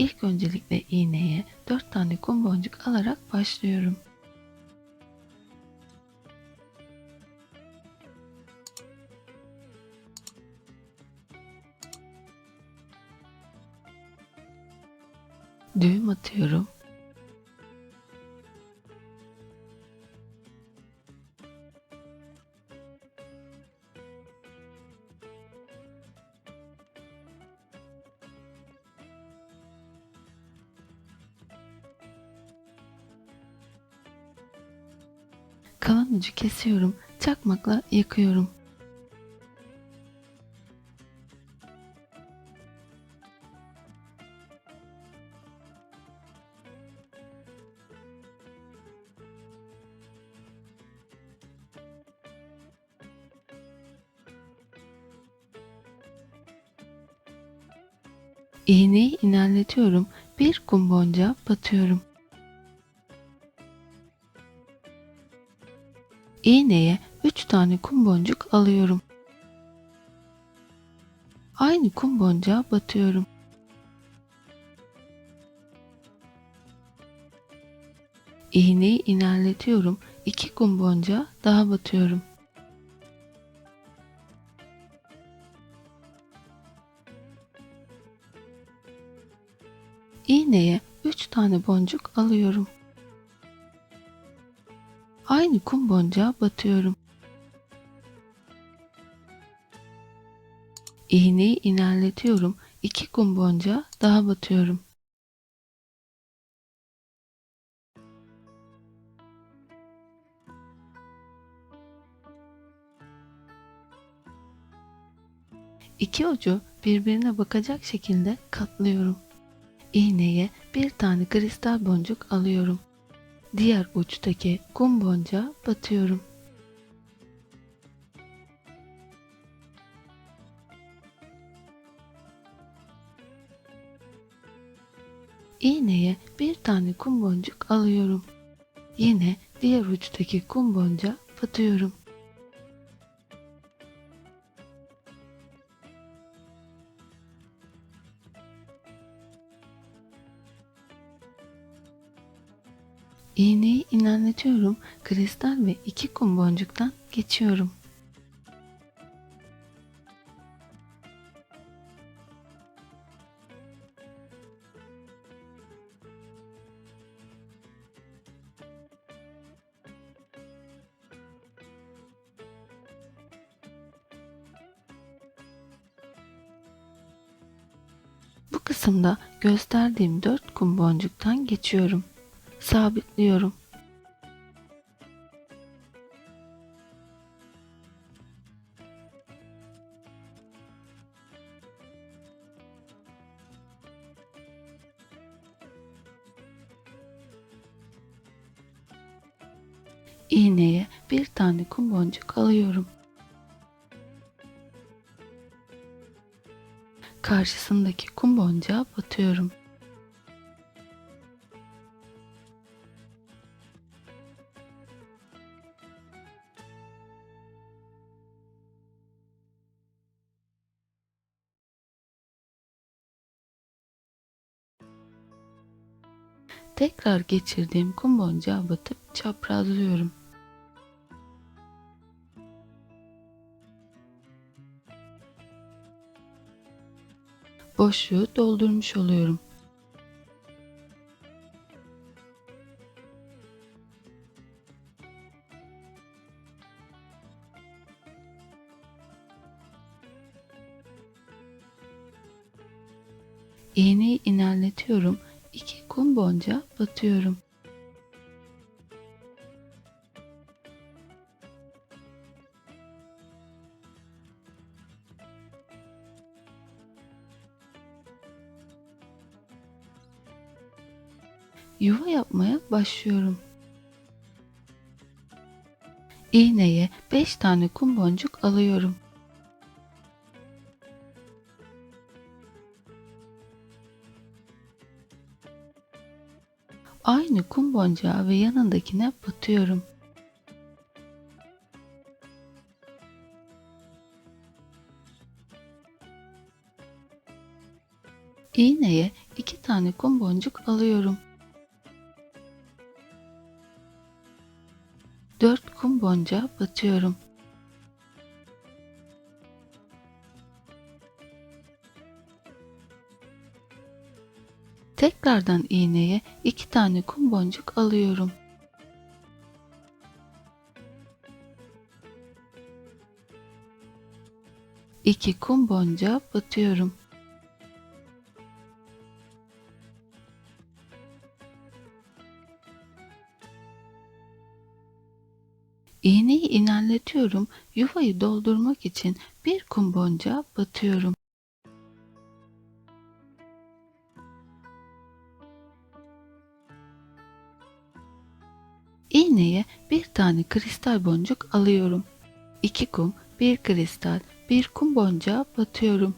İlk öncelikle iğneye 4 tane kum boncuk alarak başlıyorum. Düğüm atıyorum. Kesiyorum. Çakmakla yakıyorum. İğneyi ilerletiyorum. Bir kum boncağı batıyorum. İğneye 3 tane kum boncuk alıyorum. Aynı kum boncağı batıyorum. İğneyi ilerletiyorum. 2 kum boncağı daha batıyorum. İğneye 3 tane boncuk alıyorum. Aynı kum boncağı batıyorum. İğneyi ilerletiyorum. 2 kum boncağı daha batıyorum. İki ucu birbirine bakacak şekilde katlıyorum. İğneye bir tane kristal boncuk alıyorum. Diğer uçtaki kum boncağı batıyorum. İğneye bir tane kum boncuk alıyorum. Yine diğer uçtaki kum boncağı batıyorum. İğneyi ilerletiyorum. Kristal ve iki kum boncuktan geçiyorum. Bu kısımda gösterdiğim dört kum boncuktan geçiyorum sabitliyorum. İğneye bir tane kum boncuk alıyorum. Karşısındaki kum boncuğa batıyorum. Tekrar geçirdiğim kum boncağı batıp çaprazlıyorum. Boşluğu doldurmuş oluyorum. Bonca batıyorum. Yuva yapmaya başlıyorum. İğneye 5 tane kum boncuk alıyorum. Aynı kum boncağı ve yanındakine batıyorum. İğneye 2 tane kum boncuk alıyorum. 4 kum boncuğa batıyorum. Tekrardan iğneye 2 tane kum boncuk alıyorum. İki kum boncuğa batıyorum. İğneyi ilerletiyorum. Yuvayı doldurmak için bir kum boncuğa batıyorum. Tane kristal boncuk alıyorum. İki kum, bir kristal, bir kum boncuğa batıyorum.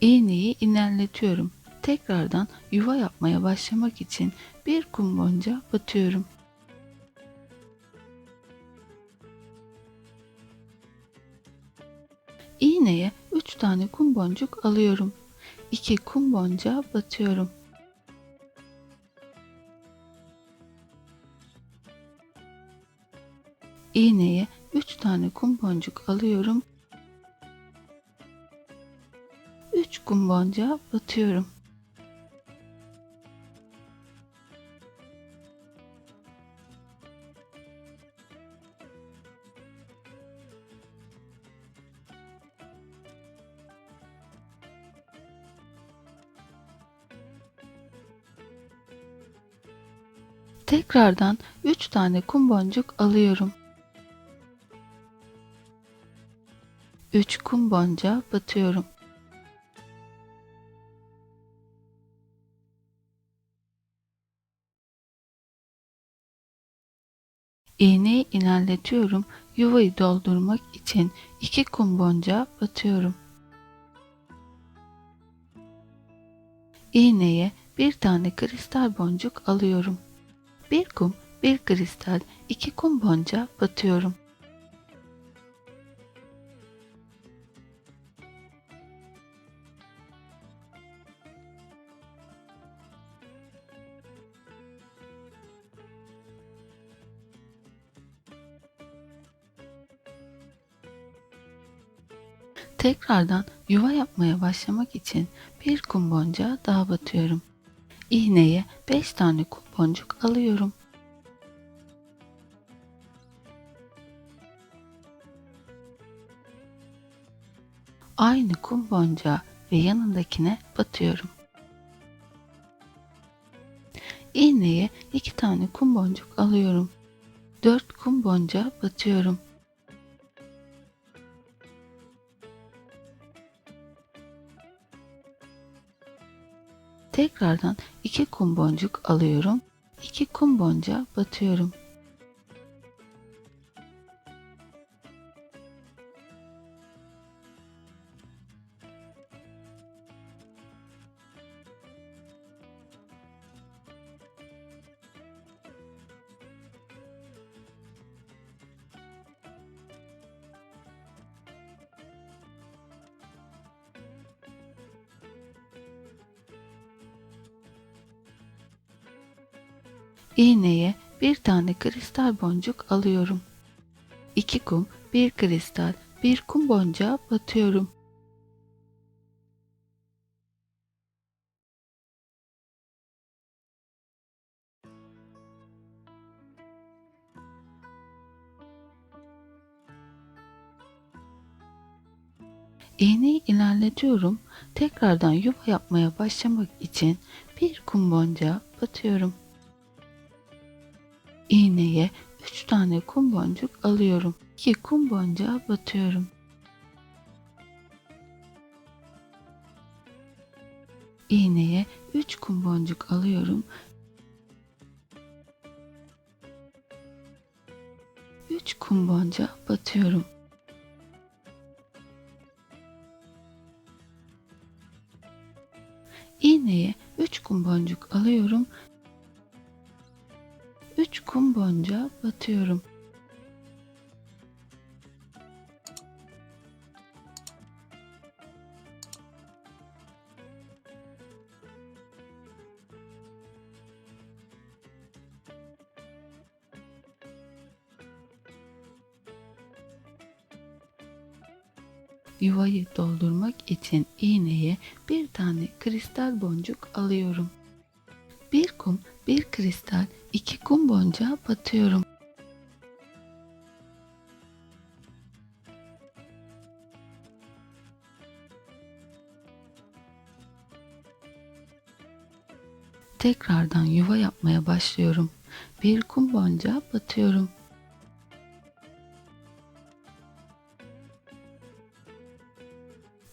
İğneyi ilerletiyorum. Tekrardan yuva yapmaya başlamak için bir kum boncuğa batıyorum. İğneye 3 tane kum boncuk alıyorum. 2 kum boncuğa batıyorum. İğneye 3 tane kum boncuk alıyorum kum boncuğa batıyorum. Tekrardan 3 tane kum boncuk alıyorum. 3 kum boncuğa batıyorum. İğneyi ilerletiyorum. Yuvayı doldurmak için iki kum boncuğa batıyorum. İğneye bir tane kristal boncuk alıyorum. Bir kum, bir kristal, iki kum boncuğa batıyorum. Tekrardan yuva yapmaya başlamak için bir kum boncuğa daha batıyorum. İğneye 5 tane kum boncuk alıyorum. Aynı kum boncuğa ve yanındakine batıyorum. İğneye 2 tane kum boncuk alıyorum. 4 kum boncuğa batıyorum. Tekrardan iki kum boncuk alıyorum. iki kum boncuğa batıyorum. İğneye bir tane kristal boncuk alıyorum. İki kum, bir kristal, bir kum boncuğa batıyorum. İğneyi ilerletiyorum. Tekrardan yuva yapmaya başlamak için bir kum boncuğa batıyorum. İğneye 3 tane kum boncuk alıyorum. 2 kum boncuğa batıyorum. iğneye 3 kum boncuk alıyorum. 3 kum bonca batıyorum. İğneye 3 kum boncuk alıyorum. 3 kum bonca batıyorum. Yuvayı doldurmak için iğneye bir tane kristal boncuk alıyorum. Bir kum, bir kristal, iki kum boncuğa batıyorum. Tekrardan yuva yapmaya başlıyorum. Bir kum boncuğa batıyorum.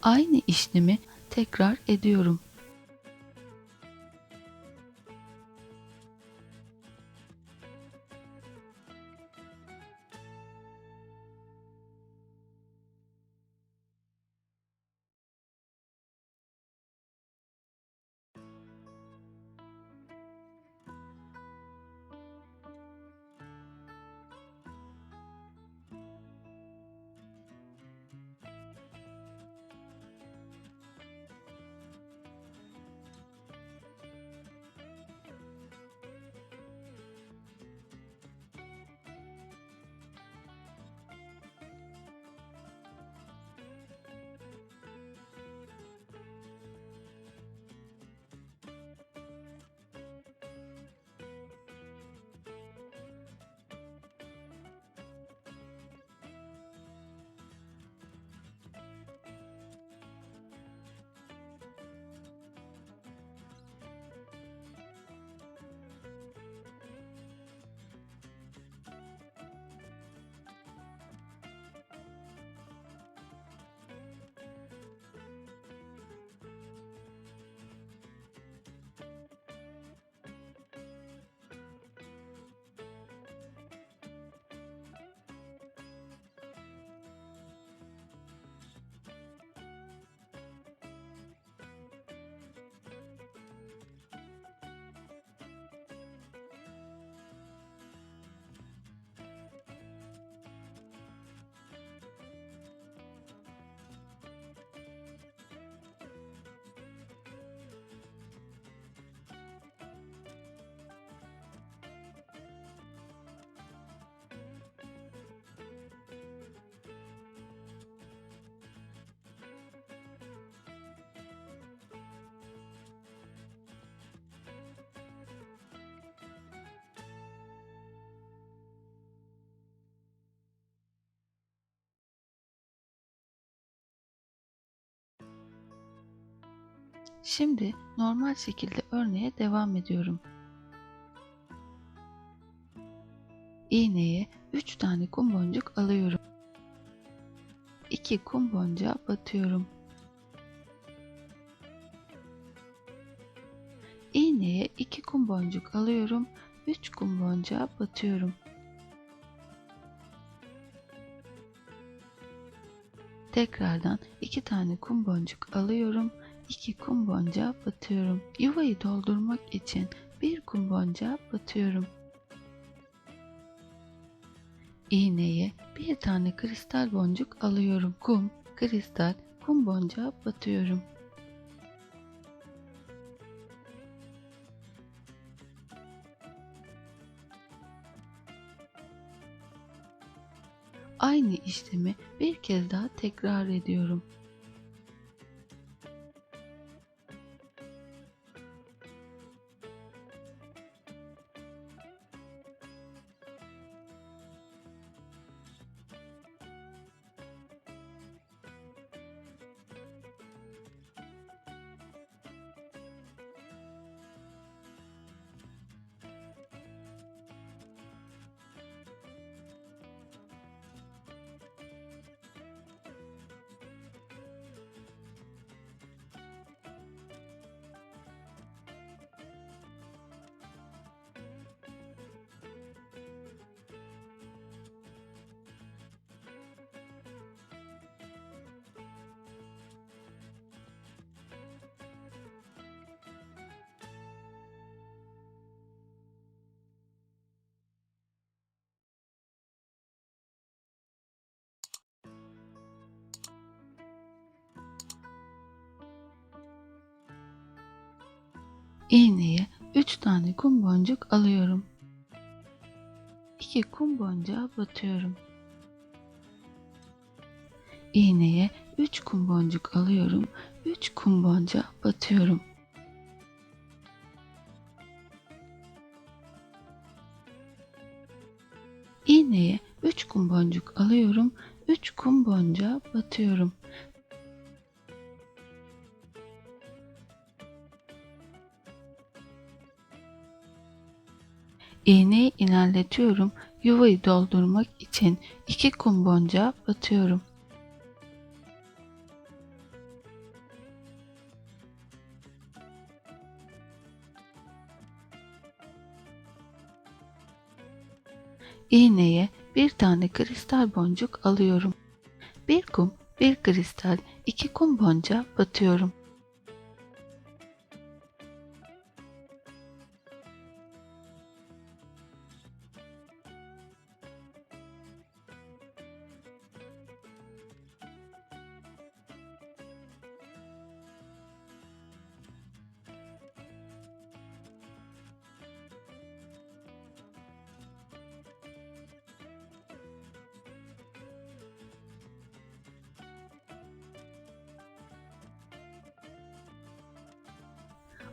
Aynı işlemi tekrar ediyorum. Şimdi normal şekilde örneğe devam ediyorum. İğneye 3 tane kum boncuk alıyorum. 2 kum boncuğa batıyorum. İğneye 2 kum boncuk alıyorum. 3 kum boncuğa batıyorum. Tekrardan 2 tane kum boncuk alıyorum. 2 kum boncuğa batıyorum. Yuvayı doldurmak için bir kum boncuğa batıyorum. İğneye bir tane kristal boncuk alıyorum. Kum, kristal, kum boncuğa batıyorum. Aynı işlemi bir kez daha tekrar ediyorum. İğneye 3 tane kum boncuk alıyorum. 2 kum boncuğa batıyorum. İğneye 3 kum boncuk alıyorum. 3 kum boncuğa batıyorum. İğneye 3 kum boncuk alıyorum. 3 kum boncuğa batıyorum. İğneyi ilerletiyorum. Yuvayı doldurmak için 2 kum boncuğa batıyorum. İğneye bir tane kristal boncuk alıyorum. Bir kum, bir kristal, iki kum boncuğa batıyorum.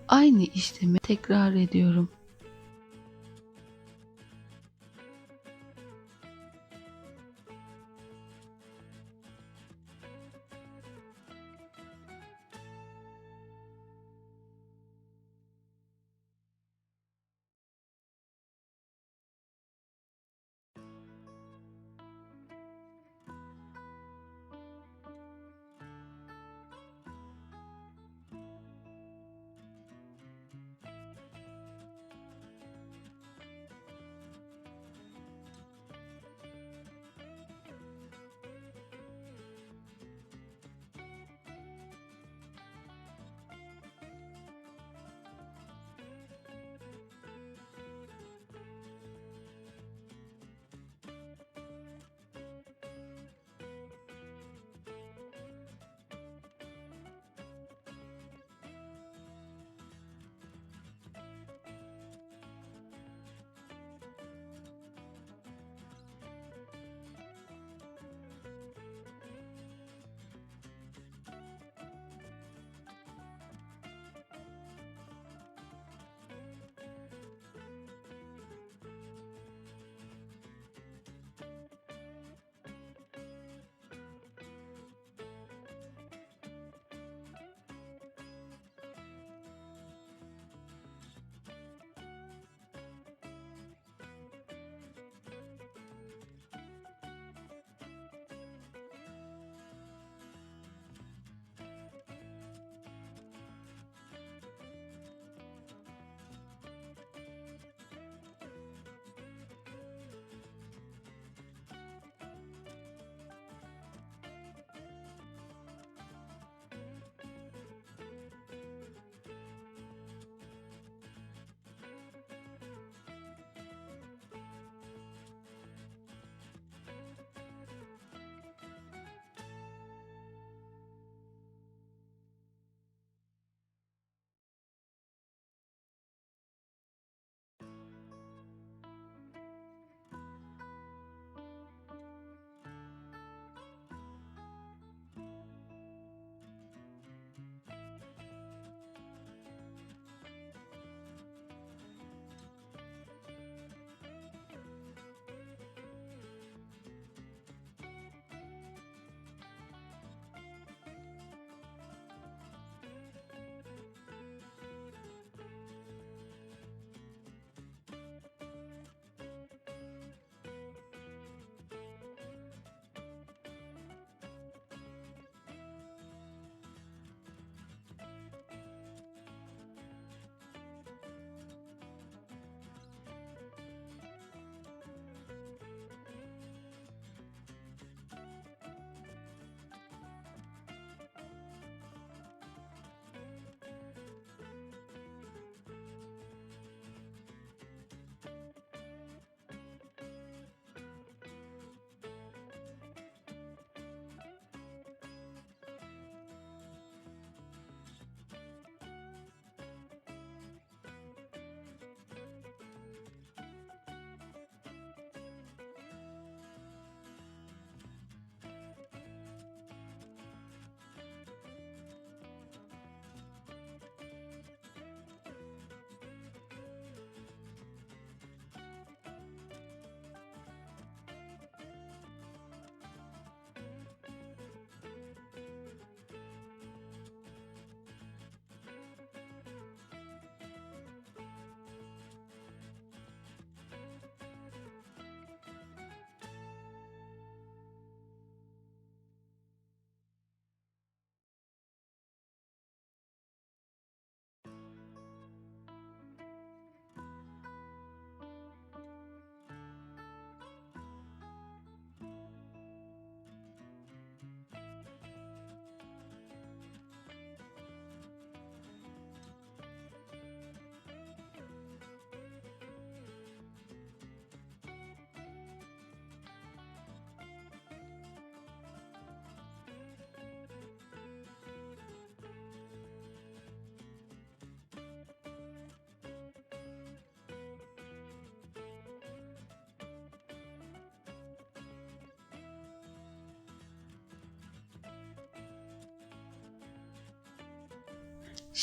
Aynı işlemi tekrar ediyorum.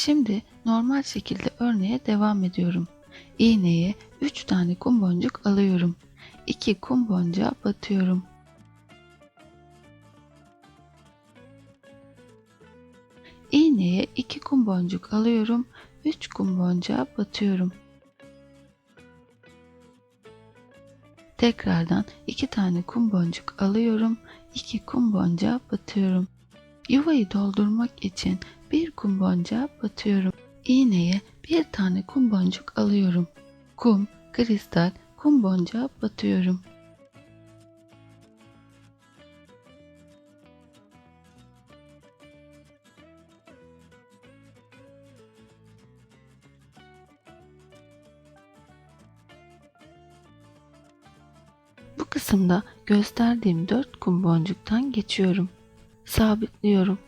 Şimdi normal şekilde örneğe devam ediyorum. İğneye 3 tane kum boncuk alıyorum. 2 kum boncuğa batıyorum. İğneye 2 kum boncuk alıyorum. 3 kum boncuğa batıyorum. Tekrardan 2 tane kum boncuk alıyorum. 2 kum boncuğa batıyorum. Yuvayı doldurmak için bir kum boncuğa batıyorum. İğneye bir tane kum boncuk alıyorum. Kum, kristal, kum boncuğa batıyorum. Bu kısımda gösterdiğim 4 kum boncuktan geçiyorum. Sabitliyorum.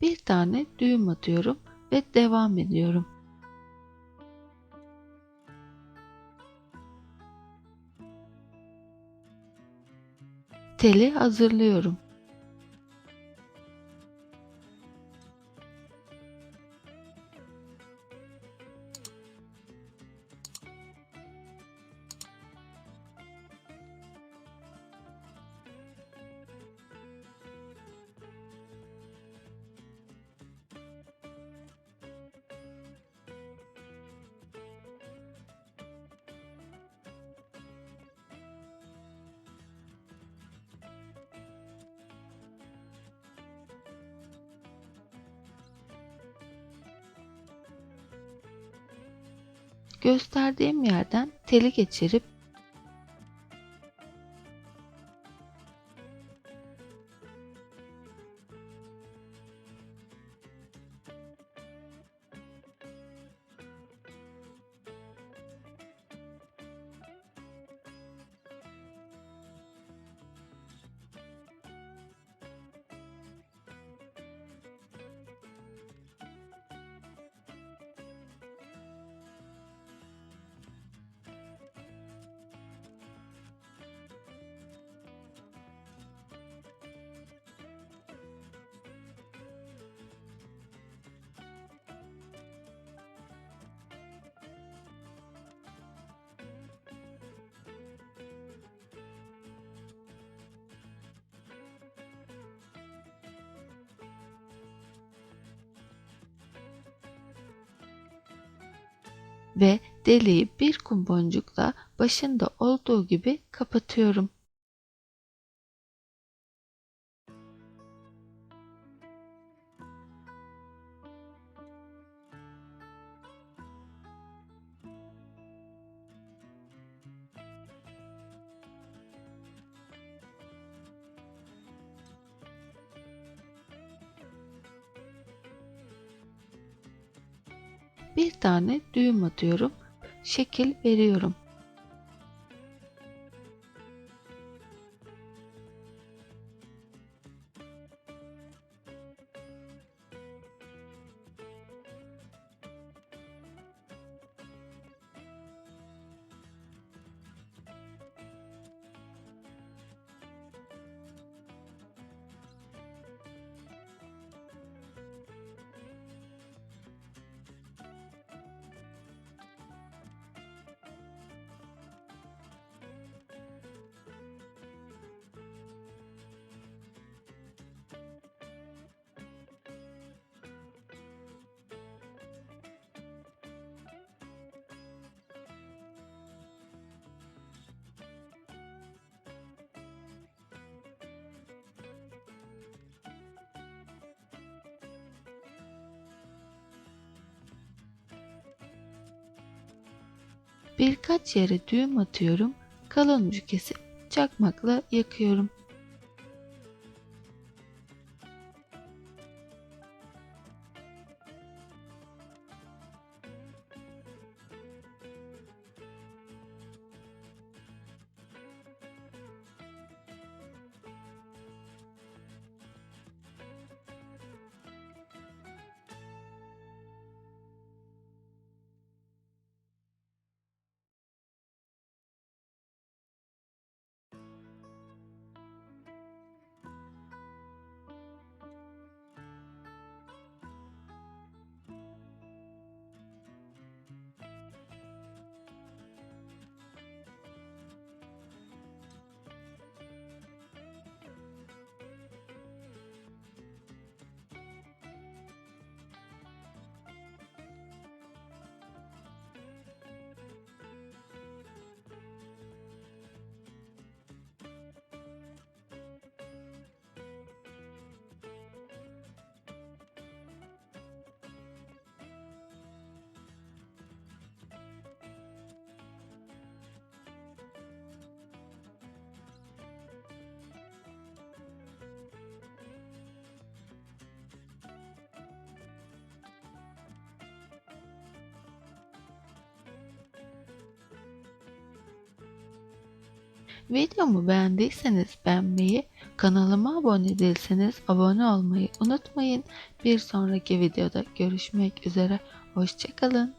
Bir tane düğüm atıyorum ve devam ediyorum. Teli hazırlıyorum. Gösterdiğim yerden teli geçirip ve deliği bir kum boncukla başında olduğu gibi kapatıyorum. Tane düğüm atıyorum. Şekil veriyorum. Birkaç yere düğüm atıyorum. Kalan ucu kesip çakmakla yakıyorum. Videomu beğendiyseniz beğenmeyi, kanalıma abone değilseniz abone olmayı unutmayın. Bir sonraki videoda görüşmek üzere. Hoşçakalın.